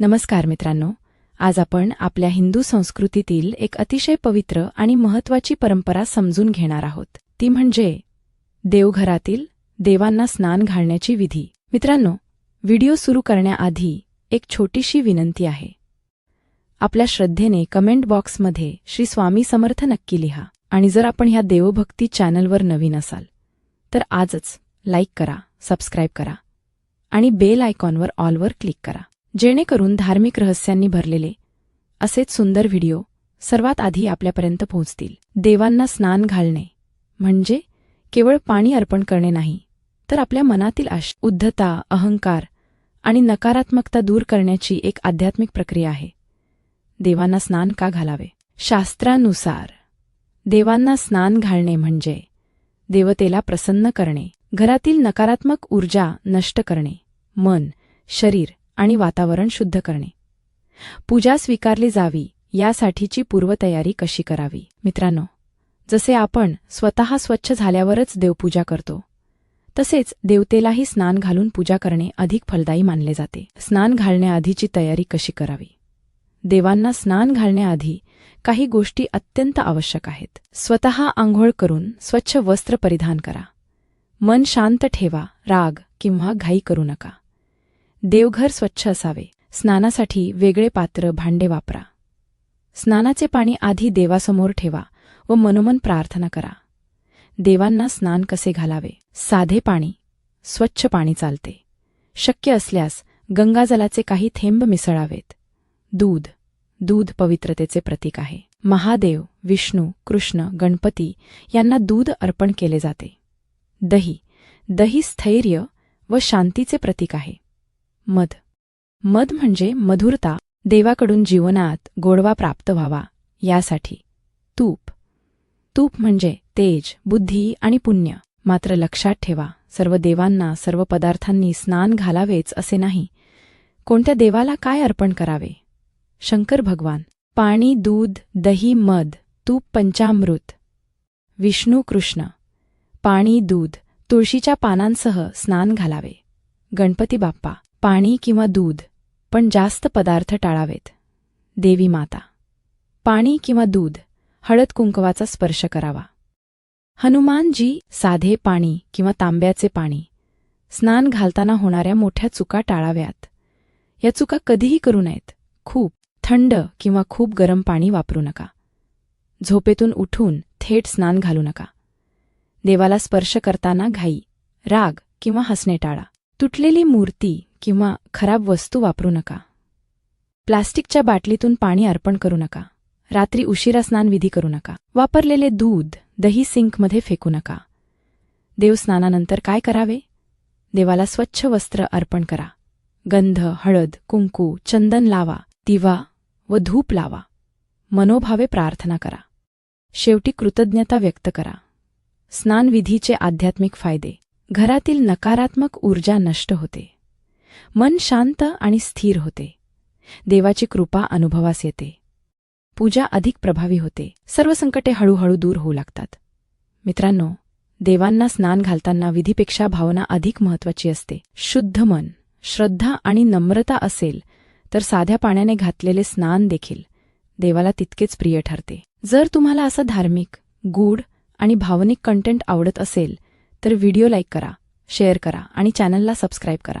नमस्कार मित्रांनो आज आपण आपल्या हिंदू संस्कृतीतील एक अतिशय पवित्र आणि महत्वाची परंपरा समजून घेणार आहोत. ती म्हणजे देवघरातील देवांना स्नान घालण्याची विधी. मित्रांनो व्हिडिओ सुरू करण्याआधी एक छोटीशी विनंती आहे. आपल्या श्रद्धेने कमेंट बॉक्समध्ये श्री स्वामी समर्थ नक्की लिहा आणि जर आपण ह्या देवभक्ती चॅनलवर नवीन असाल तर आजच लाईक करा सबस्क्राईब करा आणि बेल आयकॉनवर ऑलवर क्लिक करा. जेणेकरून धार्मिक रहस्यांनी भरलेले असेच सुंदर व्हिडिओ सर्वात आधी आपल्यापर्यंत पोहोचतील. देवांना स्नान घालणे म्हणजे केवळ पाणी अर्पण करणे नाही तर आपल्या मनातील आश उद्धता अहंकार आणि नकारात्मकता दूर करण्याची एक आध्यात्मिक प्रक्रिया आहे. देवांना स्नान का घालावे? शास्त्रानुसार देवांना स्नान घालणे म्हणजे देवतेला प्रसन्न करणे घरातील नकारात्मक ऊर्जा नष्ट करणे मन शरीर आणि वातावरण शुद्ध करणे. पूजा स्वीकारली जावी यासाठीची पूर्वतयारी कशी करावी? मित्रांनो जसे आपण स्वतः स्वच्छ झाल्यावरच देवपूजा करतो तसेच देवतेलाही स्नान घालून पूजा करणे अधिक फलदायी मानले जाते. स्नान घालण्याआधीची तयारी कशी करावी? देवांना स्नान घालण्याआधी काही गोष्टी अत्यंत आवश्यक आहेत. स्वतः आंघोळ करून स्वच्छ वस्त्र परिधान करा. मन शांत ठेवा राग किंवा घाई करू नका. देवघर स्वच्छ असावे. स्नानासाठी वेगळे पात्र भांडे वापरा. स्नानाचे पाणी आधी देवासमोर ठेवा व मनोमन प्रार्थना करा. देवांना स्नान कसे घालावे? साधे पाणी स्वच्छ पाणी चालते. शक्य असल्यास गंगाजलाचे काही थेंब मिसळावेत. दूध दूध पवित्रतेचे प्रतीक आहे. महादेव विष्णू कृष्ण गणपती यांना दूध अर्पण केले जाते. दही दही स्थैर्य व शांतीचे प्रतीक आहे. मध. मध म्हणजे मधुरता देवाकडून जीवनात गोडवा प्राप्त व्हावा यासाठी. तूप. तूप म्हणजे तेज बुद्धी आणि पुण्य. मात्र लक्षात ठेवा सर्व देवांना सर्व पदार्थांनी स्नान घालावेच असे नाही. कोणत्या देवाला काय अर्पण करावे? शंकर भगवान. पाणी दूध दही मध. तूप पंचामृत. विष्णू कृष्ण. पाणी दूध तुळशीच्या पानांसह स्नान घालावे. गणपती बाप्पा. पाणी किंवा दूध पण जास्त पदार्थ टाळावेत. देवी माता पाणी किंवा दूध हळद कुंकवाचा स्पर्श करावा. हनुमानजी साधे पाणी किंवा तांब्याचे पाणी स्नान घालताना होणाऱ्या मोठ्या चुका टाळाव्यात. या चुका कधीही करू नयेत. खूप थंड किंवा खूप गरम पाणी वापरू नका. झोपेतून उठून थेट स्नान घालू नका. देवाला स्पर्श करताना घाई राग किंवा हसणे टाळा. तुटलेली मूर्ती किंवा खराब वस्तू वापरू नका. प्लास्टिकच्या बाटलीतून पाणी अर्पण करू नका. रात्री उशिरा स्नानविधी करू नका. वापरलेले दूध दही सिंकमध्ये फेकू नका. देवस्नानानंतर काय करावे? देवाला स्वच्छ वस्त्र अर्पण करा. गंध हळद कुंकू चंदन लावा दिवा व धूप लावा. मनोभावे प्रार्थना करा. शेवटी कृतज्ञता व्यक्त करा. स्नानविधीचे आध्यात्मिक फायदे. घरातील नकारात्मक ऊर्जा नष्ट होते. मन शांत आणि स्थिर होते. देवाची कृपा अनुभवास येते. पूजा अधिक प्रभावी होते. सर्व संकटे हळूहळू दूर होऊ लागतात. मित्रांनो देवांना स्नान घालताना विधीपेक्षा भावना अधिक महत्वाची असते. शुद्ध मन श्रद्धा आणि नम्रता असेल तर साध्या पाण्याने घातलेले स्नान देखील देवाला तितकेच प्रिय ठरते. जर तुम्हाला असं धार्मिक गूढ आणि भावनिक कंटेंट आवडत असेल तर व्हिडिओ लाईक करा शेअर करा आणि चॅनलला सबस्क्राईब करा.